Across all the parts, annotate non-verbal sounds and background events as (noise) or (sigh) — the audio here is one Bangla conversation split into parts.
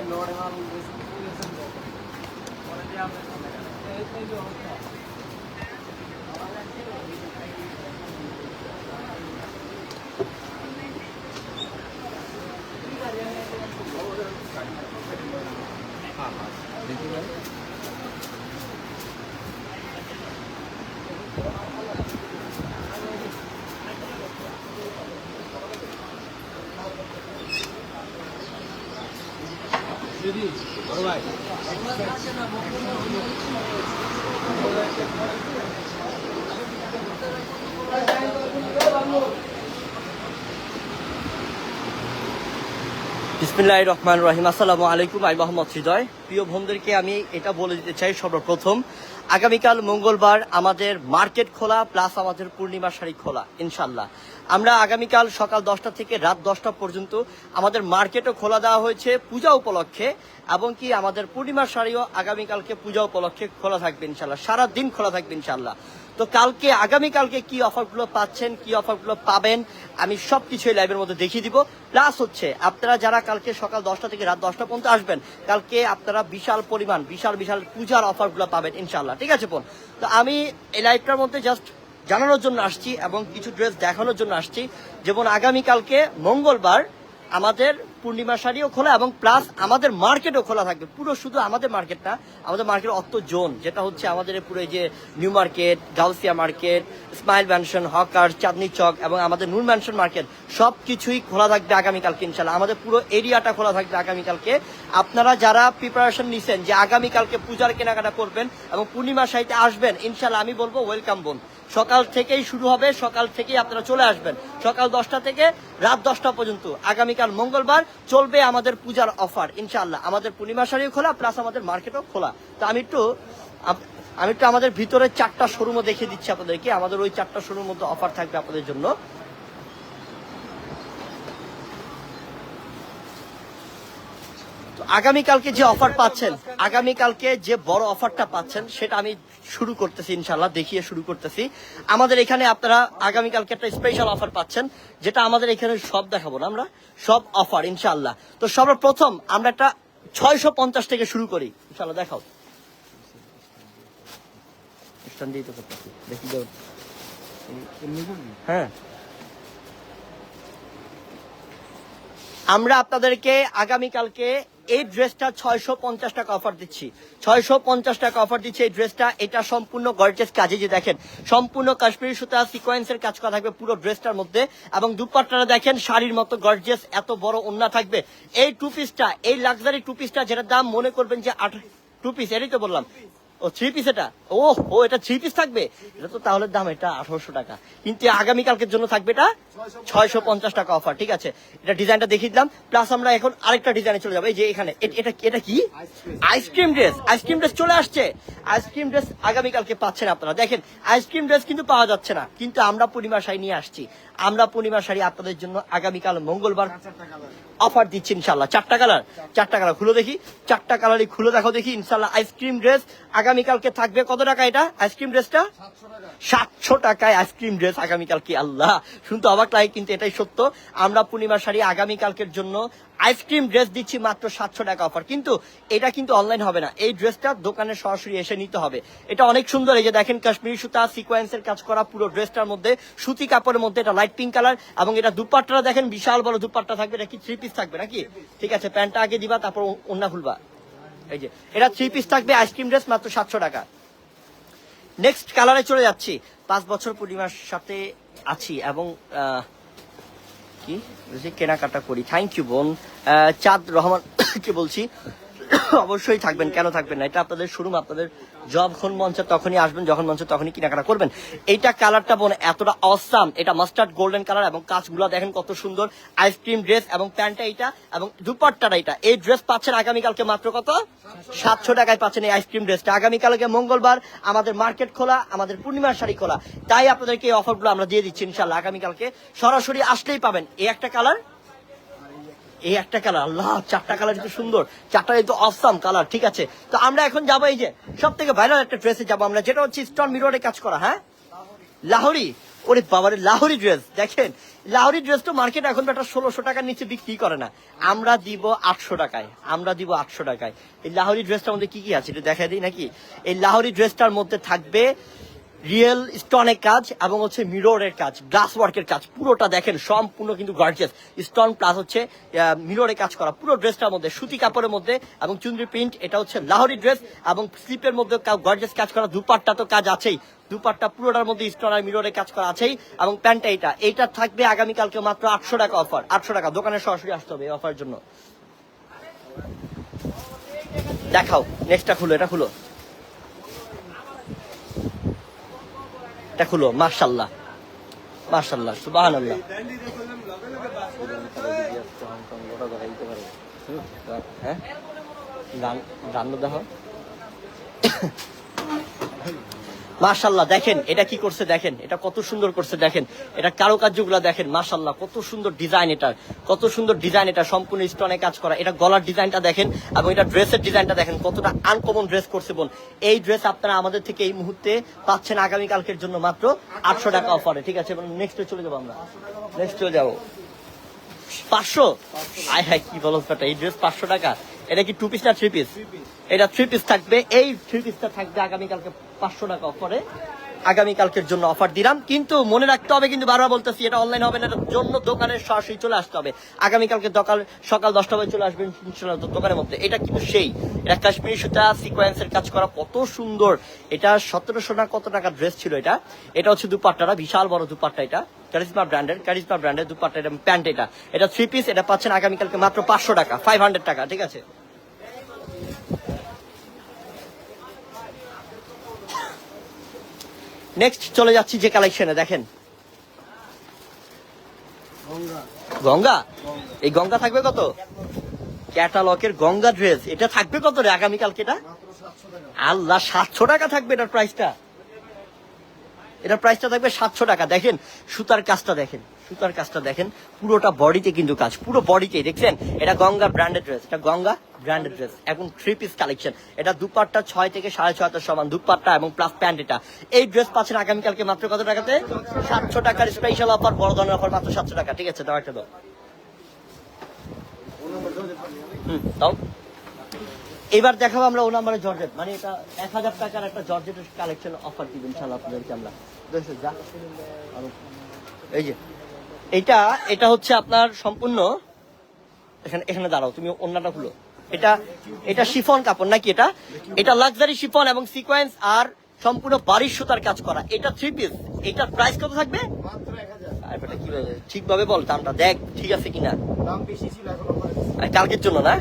ভাই লড়ে মাল বেশি গেছেন তো পরে দিয়ে আপনি এই এই যে অবস্থা বিসমিল্লাহ রহমান রহিম। আসসালামু আলাইকুম আই মোহাম্মদ হৃদয়। প্রিয় বন্ধুদেরকে আমি এটা বলে দিতে চাই সর্বপ্রথম, আগামীকাল মঙ্গলবার আমাদের মার্কেট খোলা, প্লাস আমাদের পূর্ণিমা শাড়ি খোলা ইনশাল্লাহ আমরা আগামীকাল সকাল দশটা থেকে রাত দশটা পর্যন্ত আমাদের মার্কেটও খোলা দেওয়া হয়েছে পূজা উপলক্ষে, এবং কি আমাদের পূর্ণিমার শাড়িও আগামীকালকে পূজা উপলক্ষে খোলা থাকবে ইনশাল্লাহ সারা দিন খোলা থাকবে ইনশাল্লাহ তো কালকে, আগামীকালকে কি অফারগুলো পাচ্ছেন, কি অফারগুলো পাবেন, আমি সব কিছুই লাইভের মধ্যে দেখিয়ে দিব। প্লাস হচ্ছে, আপনারা যারা কালকে সকাল দশটা থেকে রাত দশটা পর্যন্ত আসবেন, কালকে আপনারা বিশাল পরিমাণ, বিশাল বিশাল পূজার অফারগুলো পাবেন ইনশাল্লাহ ঠিক আছে বোন? তো আমি এই লাইভটার মধ্যে জাস্ট জানানোর জন্য আসছি এবং কিছু ড্রেস দেখানোর জন্য আসছি। যেমন আগামীকালকে মঙ্গলবার আমাদের পূর্ণিমা শাড়িও খোলা এবং প্লাস আমাদের মার্কেটও খোলা থাকবে। পুরো শুধু আমাদের মার্কেট না, আমাদের মার্কেট অত জোন, যেটা হচ্ছে আমাদের পুরো যে new market, Gausia market, smile mansion, hawker, Chandni Chowk এবং আমাদের নূর ম্যানশন মার্কেট সব কিছুই খোলা থাকবে আগামীকালকে ইনশাল্লাহ আমাদের পুরো এরিয়াটা খোলা থাকবে আগামীকালকে। আপনারা যারা প্রিপারেশন নিছেন যে আগামীকালকে পূজার কেনাকাটা করবেন এবং পূর্ণিমা শাড়িতে আসবেন ইনশাল্লাহ আমি বলব ওয়েলকাম বোন সকাল থেকেই শুরু হবে, সকাল থেকেই আপনারা চলে আসবেন। সকাল দশটা থেকে রাত দশটা পর্যন্ত। আগামীকাল মঙ্গলবার চলবে আমাদের পূজার অফার ইনশাল্লাহ আমাদের পূর্ণিমা শাড়িও খোলা প্লাস আমাদের মার্কেটও খোলা। তো আমি একটু আমি একটু আমাদের ভিতরে চারটা শোরুমও দেখিয়ে দিচ্ছি আপনাদেরকে। আমাদের ওই চারটা শোরুমের মধ্যে অফার থাকবে আপনাদের জন্য। আগামীকালকে যে অফার পাচ্ছেন, আগামীকালকে যে বড় অফারটা পাচ্ছেন, সেটা আমি শুরু করতেছি ইনশাল্লাহ দেখিয়ে শুরু করতেছি। আমাদের এখানে আপনারা আগামীকালকে একটা স্পেশাল অফার পাচ্ছেন, যেটা আমাদের এখানে সব দেখাবো না আমরা, সব অফার ইনশাল্লাহ তো সর্বপ্রথম আমরা একটা ছয়শো পঞ্চাশ থেকে শুরু করি ইনশাল্লাহ দেখাও। হ্যাঁ। আমরা আপনাদেরকে আগামীকালকে এই ড্রেসটা ছয়শো পঞ্চাশ টাকা অফার দিচ্ছি। ছয়শো পঞ্চাশ টাকা অফার দিচ্ছি এই ড্রেসটা। এটা সম্পূর্ণ গর্জেস কাজে যে দেখেন, সম্পূর্ণ কাশ্মীরি সুতা সিকোয়েন্সের কাজ করা থাকবে পুরো ড্রেসটার মধ্যে এবং দুপাট্টাটা দেখেন, শাড়ির মতো গর্জেস এত বড় ওন্না থাকবে। এই টু পিসটা এই লাক্সারি টু পিসটা যেটার দাম মনে করবেন যে আট টু পিস এটাই তো বললাম। ও থ্রি পিস এটা? ও ও, এটা থ্রি পিস থাকবে? এটা তো তাহলে দাম এটা আঠারোশো টাকা। কিন্তু জন্য থাকবে এটা ছয়শো পঞ্চাশ টাকা অফার ঠিক আছে? এটা ডিজাইনটা দেখিয়ে দিলাম প্লাস আমরা এখন আরেকটা ডিজাইনে চলে যাব। এই যে এখানে এটা এটা কি? আইসক্রিম ড্রেস আইসক্রিম ড্রেস চলে আসছে। আইসক্রিম ড্রেস পাচ্ছেন আপনারা। দেখেন আইসক্রিম ড্রেস কিন্তু পাওয়া যাচ্ছে না, কিন্তু আমরা পূর্ণিমা শাড়ি নিয়ে আসছি। আমরা পূর্ণিমা শাড়ি আপনাদের জন্য আগামীকাল মঙ্গলবার অফার দিচ্ছি ইনশাল্লাহ চারটা কালার চারটা কালার খুলে দেখি, চারটা কালারই খুলে দেখো দেখি ইনশাল্লাহ আইসক্রিম ড্রেস আগামীকালকে থাকবে কত টাকা এটা? আইসক্রিম ড্রেসটা? সাতশো টাকায় আইসক্রিম ড্রেস আগামীকালকে আল্লাহ। শুনতে অবাক লাগে কিন্তু এটাই সত্য। আমরা পূর্ণিমা শাড়ি আগামীকালকের জন্য আইসক্রিম ড্রেস দিচ্ছি মাত্র সাতশো টাকা অফার। কিন্তু এটা কিন্তু অনলাইন হবে না। এই ড্রেসটা দোকানে সরাসরি এসে নিতে হবে। এটা অনেক সুন্দর এই যে দেখেন কাশ্মীরি সুতা সিকোয়েন্সের কাজ করা পুরো ড্রেসটার মধ্যে সুতি কাপড়ের মধ্যে এটা লাইট পিঙ্ক কালার এবং এটা দুপাট্টাটা দেখেন বিশাল বড় দুপাট্টা থাকবে। এটা কি থ্রি পিস থাকবে নাকি? ঠিক আছে প্যান্টটা আগে দিবা তারপর অন্য খুলবা। এই যে, এটা থ্রি পিস থাকবে আইসক্রিম ড্রেস মাত্র সাতশো টাকা। নেক্সট কালারে চলে যাচ্ছি। পাঁচ বছর পূর্ণিমার সাথে আছি এবং কি? কেনাকাটা করি। থ্যাংক ইউ বোন। চাঁদ রহমান, (coughs) কে বলছি? অবশ্যই থাকবেন, কেন থাকবেন না? এটা আপনাদের শোরুম, আপনাদের যখন মঞ্চে, তখনই আসবেন, যখন মঞ্চে, তখনই কেনাকাটা করবেন। এইটা কালারটা বোন, এতটা অসাম এটা মাস্টার্ড গোল্ডেন কালার এবং কাজগুলো দেখেন কত সুন্দর। আইসক্রিম ড্রেস এবং প্যান্টটা এইটা এবং দুপাট্টাটা এটা এই ড্রেস পাচ্ছেন আগামীকালকে মাত্র কত? সাতশো টাকায় পাচ্ছেন এই আইসক্রিম ড্রেসটা আগামীকালকে মঙ্গলবার আমাদের মার্কেট খোলা, আমাদের পূর্ণিমার শাড়ি খোলা। তাই আপনাদেরকে এই অফারগুলো আমরা দিয়ে দিচ্ছি ইনশাল্লাহ আগামীকালকে সরাসরি আসলেই পাবেন। এই একটা কালার এই একটা কালার আল্লাহ, চারটা কালার কিন্তু সুন্দর চারটা কিন্তু অসাম কালার ঠিক আছে? তো আমরা এখন যাব এই যে সব থেকে ভাইরাল একটা ড্রেসে যাব আমরা, যেটা হচ্ছে স্টোন মিররে কাজ করা হ্যাঁ? লাহোরি। ওরে বাবারে, লাহোরি ড্রেস দেখেন? লাহোরি ড্রেস তো মার্কেট এখন একটা ষোলোশো টাকার নিচে বিক্রি করে না। আমরা দিব আটশো টাকায়, আমরা দিব আটশো টাকায়। এই লাহোরি ড্রেসটার মধ্যে কি কি আছে এটা দেখা দিই নাকি? এই লাহোরি ড্রেসটার মধ্যে থাকবে রিয়েল স্টোনের কাজ এবং হচ্ছে মিররের কাজ গ্লাস ওয়ার্কের কাজ, পুরোটা দেখেন, সম্পূর্ণ কিন্তু গর্জিয়াস স্টোন প্লাস হচ্ছে মিররে কাজ করা, পুরো ড্রেসটার মধ্যে, সুতি কাপড়ের মধ্যে এবং চুন্দ্রি প্রিন্ট এটা হচ্ছে লাহোরি ড্রেস এবং স্লিপের মধ্যে গর্জিয়াস কাজ করা, দুপাট্টা তো কাজ আছেই। দুপাট্টা পুরোটার মধ্যে স্টোন আর মিররে কাজ করা আছেই এবং প্যান্টটা এটা। এইটা থাকবে আগামীকালকে মাত্র আটশো টাকা অফার আটশো টাকা। দোকানে সরাসরি আসতে হবে এই অফার জন্য। দেখাও নেক্সটটা খুলো, এটা খুলো। এটা খুলো মার্শাল্লাহ মার্শাল্লাহ সুবাহান আল্লাহ হ্যাঁ গান দেখো মার্শাল্লাহ দেখেন এটা কি করছে দেখেন এটা কত সুন্দর করছে দেখেন এটা কারুকার্যগুলো দেখেন মার্শাল্লাহ কত সুন্দর ডিজাইন এটা কত সুন্দর ডিজাইন এটা সম্পূর্ণ স্টোনে কাজ করা এটা গলার ডিজাইনটা দেখেন এবং এটা ড্রেসের ডিজাইনটা দেখেন কতটা আনকমন ড্রেস করছে বোন। এই ড্রেস আপনারা আমাদের থেকে এই মুহূর্তে পাচ্ছেন আগামীকালকের জন্য মাত্র আটশো টাকা অফারে ঠিক আছে? নেক্সটে চলে যাব আমরা। নেক্সট চলে যাব। পাঁচশো? আয় হায় কি বলো এই ড্রেস পাঁচশো টাকা? এটা কি টু পিস না থ্রি পিস এটা থ্রি পিস থাকবে। এই থ্রি পিসটা থাকবে আগামীকালকে পাঁচশো টাকা অফারে আগামীকালকের জন্য অফার দিলাম। কিন্তু মনে রাখতে হবে কিন্তু বারবার বলতেছি এটা অনলাইন হবে না এটার জন্য দোকানে সরাসরি চলে আসতে হবে। আগামীকালকে সকাল সকাল দশটা বাজে চলে আসবেন দোকানের মধ্যে। এটা কিন্তু সেই। এটা কাশ্মীরি সুতা সিকোয়েন্সের কাজ করা কত সুন্দর। এটা সতেরোশো না কত টাকা ড্রেস ছিল এটা। এটা হচ্ছে দুপাট্টাটা বিশাল বড় দুপাট্টা এটা। কারিজমা ব্র্যান্ডের কারিজমা ব্র্যান্ডের দুপাট্টা এটা প্যান্ট এটা। এটা থ্রি পিস এটা পাচ্ছেন আগামীকালকে মাত্র পাঁচশো টাকা ফাইভ হান্ড্রেড টাকা ঠিক আছে? নেক্সট চলে যাচ্ছি যে কালেকশনে দেখেন। গঙ্গা? এই গঙ্গা থাকবে কত? ক্যাটালকের গঙ্গা ড্রেস এটা থাকবে কত রে আগামীকালকে এটা? আল্লাহ, সাতশো টাকা থাকবে এটার প্রাইসটা এটার প্রাইসটা থাকবে সাতশো টাকা। দেখেন, সুতার কাজটা দেখেন, সুতার কাজটা দেখেন, পুরোটা বডিতে কিন্তু কাজ, পুরো বডিতে দেখছেন? এটা গঙ্গা ব্র্যান্ডেড ড্রেস এটা গঙ্গা ব্র্যান্ডেড ড্রেস এখন থ্রি পিস কালেকশন এটা দুপাট্টা ছয় থেকে সাড়ে ছয় হাজার সমান দুপাট্টা এবং প্লাস প্যান্ট এটা। এই ড্রেস পাচ্ছেন আগামীকালকে মাত্র কত টাকাতে? সাতশো টাকার স্পেশাল অফার বড় ধরনের অফার মাত্র সাতশো টাকা। ঠিক আছে দাও একটা দাও। হুম, দাও। এবার দেখাবো আমরা ও নাম্বারে জর্জেট। মানে এটা এক হাজার টাকার একটা জর্জেটের কালেকশন অফার দিব ইনশাল্লাহ আপনাদেরকে আমরা। এই যে। এটা এটা হচ্ছে আপনার সম্পূর্ণ এখানে এখানে দাঁড়াও তুমি অন্যটা খুলো। এটা এটা শিফন কাপড় নাকি এটা? এটা লাক্সারি শিফন এবং সিকোয়েন্স আর সম্পূর্ণ বাড়ির সুতার কাজ করা। এটা থ্রি পিস এটার প্রাইস কত থাকবে? ঠিকভাবে বল দামটা দেখ ঠিক আছে কিনা? কালকের জন্য না?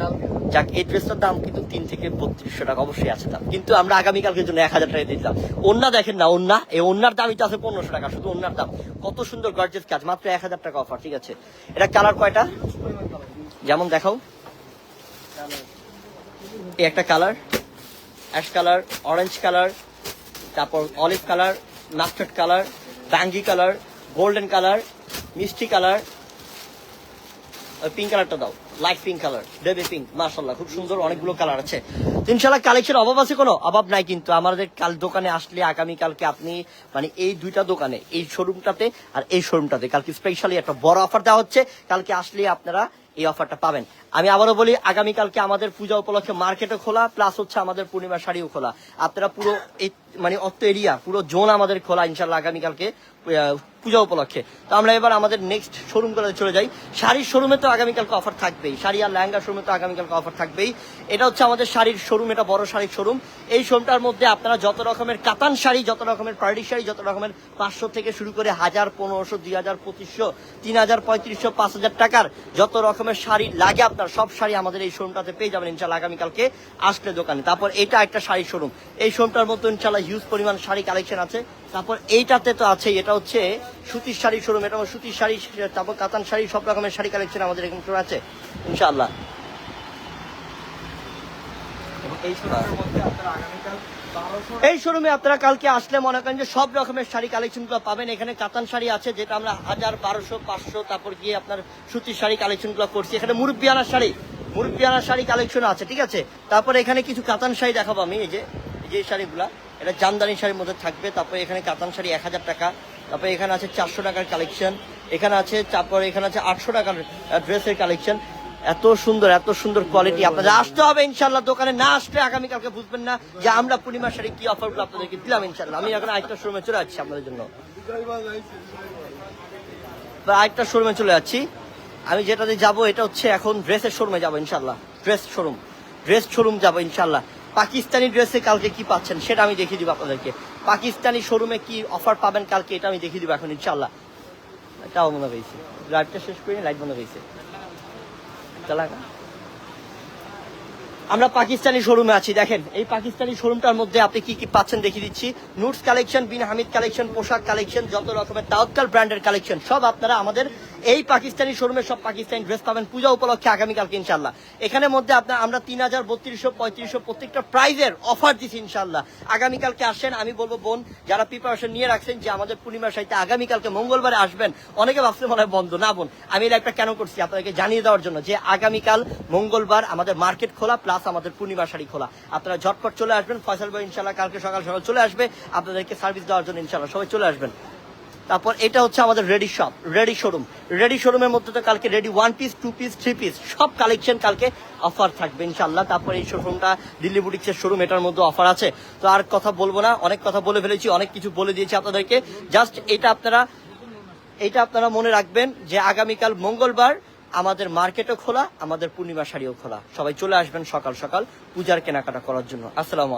যাক এই ড্রেসটার দাম কিন্তু তিন থেকে বত্রিশশো টাকা অবশ্যই আছে দাম কিন্তু আমরা আগামীকালকের জন্য এক হাজার টাকা দিলাম। অন্য দেখেন না অন্য এই অন্যার দামই তো আছে পনেরোশো টাকা শুধু অন্যার দাম। কত সুন্দর গর্জেস কাজ মাত্র এক হাজার টাকা অফার ঠিক আছে? এটা কালার কয়টা? যেমন দেখাও। এই একটা colour, ash colour, orange colour, তারপর অলিভ কালার, মাস্টার্ড কালার, ব্যাঙ্গি কালার, গোল্ডেন কালার, মিষ্টি কালার। পিঙ্ক কালারটা দাও light pink colour baby pink মার্শাল্লাহ খুব সুন্দর অনেকগুলো কালার আছে। ইনশাল্লাহ কালেকশন অভাব আছে কোনো? অভাব নাই কিন্তু আমাদের কাল দোকানে আসলে আগামী কালকে আপনি মানে এই দুইটা দোকানে, এই শোরুমটাতে আর এই শোরুমটাতে কালকে স্পেশালি একটা বড় অফার দেওয়া হচ্ছে। কালকে আসলে আপনারা এই অফারটা পাবেন। আমি আবারও বলি, আগামীকালকে আমাদের পূজা উপলক্ষে মার্কেটও খোলা প্লাস হচ্ছে আমাদের পূর্ণিমা শাড়িও খোলা। আপনারা পুরো এই মানে অত এরিয়া পুরো জোন আমাদের খোলা ইনশাল্লাহ আগামীকালকে পূজা উপলক্ষে। তো আমরা এবার আমাদের নেক্সট শোরুম করে চলে যাই। শাড়ির শোরুমে তো আগামীকালকে অফার থাকবেই। শাড়ি আর লেহেঙ্গা শোরুমে তো আগামীকালকে অফার থাকবেই। এটা হচ্ছে আমাদের শাড়ির শোরুম এটা বড় শাড়ির শোরুম এই শোরুমটার মধ্যে আপনারা যত রকমের কাতান শাড়ি, যত রকমের পার্টি শাড়ি, যত রকমের পাঁচশো থেকে শুরু করে হাজার, পনেরোশো, দুই হাজার, পঁচিশশো, তিন হাজার, পঁয়ত্রিশশো, পাঁচ হাজার টাকার যত রকমের শাড়ি লাগে আপনার, সব শাড়ি আমাদের এই শোরুমটাতে পেয়ে যাবেন ইনশাল্লাহ আগামীকালকে আসলে দোকানে। তারপর এটা একটা শাড়ির শোরুম এই শোরুমটার মধ্যে ইনশাল্লাহ হিউজ পরিমাণ শাড়ি কালেকশন আছে। তারপর এইটাতে তো আছে এটা হচ্ছে সুতির শাড়ি শোরুম এটা সুতির শাড়ি তারপর কাতান শাড়ি সব রকমের শাড়ি কালেকশন আমাদের এখানে শোরুম আছে ইনশাআল্লাহ। এই শোরুমে আপনারা কালকে আসলে মনে করেন যে সব রকমের শাড়ি কালেকশনগুলো পাবেন এখানে কাতান শাড়ি আছে যেটা আমরা হাজার বারোশো পাঁচশো তারপর গিয়ে আপনার সুতির শাড়ি কালেকশনগুলো করছি। এখানে মুরব্বিয়ানার শাড়ি মুরব্বিয়ানার শাড়ি কালেকশন আছে ঠিক আছে? তারপর এখানে কিছু কাতান শাড়ি দেখাবো আমি এই যে এই যে শাড়িগুলা। এটা জামদানি শাড়ির মধ্যে থাকবে, তারপরে এখানে কাতান শাড়ি এক হাজার টাকা, তারপরে এখানে আছে চারশো টাকার কালেকশন, এখানে আছে, তারপরে এখানে আছে আটশো টাকার ড্রেসের কালেকশন। এত সুন্দর এত সুন্দর কোয়ালিটি আপনাদের আসতে হবে ইনশাল্লাহ দোকানে, না আসলে আগামীকালকে বুঝবেন না যে আমরা পূর্ণিমা শাড়ি কি অফারগুলো আপনাদেরকে দিলাম ইনশাল্লাহ আমি এখন আরেকটা শোরুমে চলে যাচ্ছি আপনাদের জন্য। আরেকটা শোরুমে চলে যাচ্ছি। আমি যেটাতে যাব, এটা হচ্ছে এখন ড্রেসের শোরুমে যাব ইনশাল্লাহ ড্রেস শোরুম ড্রেস শোরুম যাব ইনশাল্লাহ পাকিস্তানি ড্রেসে কালকে কি পাচ্ছেন সেটা আমি দেখিয়ে দিব আপনাদেরকে। পাকিস্তানি শোরুমে কি অফার পাবেন কালকে এটা আমি দেখিয়ে দিব এখন ইনশাল্লাহ এটাও মনে হয়েছে। লাইটটা শেষ করি লাইট মনে হয়েছে। আমরা পাকিস্তানি শোরুমে আছি, দেখেন, এই পাকিস্তানি শোরুমটার মধ্যে আপনি কি কি পাচ্ছেন দেখিয়ে দিচ্ছি। নুটস কালেকশন বিন হামিদ কালেকশন পোশাক কালেকশন যত রকমের তাওয়াক্কাল ব্র্যান্ডের কালেকশন সব আপনারা আমাদের এই পাকিস্তানি শোরুমে সব পাকিস্তানি ড্রেস পাবেন পূজা উপলক্ষে আগামীকালকে ইনশাল্লাহ এখানে মধ্যে আপনার আমরা তিন হাজার, বত্রিশশো, পঁয়ত্রিশশো প্রত্যেকটা প্রাইজের অফার দিচ্ছি ইনশাল্লাহ আগামীকালকে আসেন, আমি বলব বোন, যারা প্রিপারেশন নিয়ে রাখছেন যে আমাদের পূর্ণিমার সাথে আগামীকালকে মঙ্গলবারে আসবেন, অনেকে ভাবছে মনে হয় বন্ধ। না বোন, আমি লাইভটা কেন করছি? আপনাদেরকে জানিয়ে দেওয়ার জন্য যে আগামীকাল মঙ্গলবার আমাদের মার্কেট খোলা প্লাস আমাদের পূর্ণিমা শাড়ি খোলা। আপনারা ঝটপট চলে আসবেন, ফয়সাল ভাই ইনশাল্লাহ কালকে সকাল সকাল চলে আসবে, আপনাদেরকে সার্ভিস দেওয়ার জন্য ইনশাল্লাহ সবাই চলে আসবেন। তারপর এটা হচ্ছে আমাদের ready shop, ready showroom. Ready শোরুমের মধ্যে তো কালকে ready one piece two piece three piece সব কালেকশন কালকে অফার থাকবে ইনশাল্লাহ তারপর এই শোরুমটা দিল্লি বুটিক্সের শোরুম এটার মধ্যে অফার আছে। তো আর কথা বলব না, অনেক কথা বলে ফেলেছি, অনেক কিছু বলে দিয়েছি আপনাদেরকে। জাস্ট এটা আপনারা এটা আপনারা মনে রাখবেন যে আগামীকাল মঙ্গলবার আমাদের মার্কেটও খোলা, আমাদের পূর্ণিমা শাড়িও খোলা। সবাই চলে আসবেন সকাল সকাল পূজার কেনাকাটা করার জন্য। আসসালামু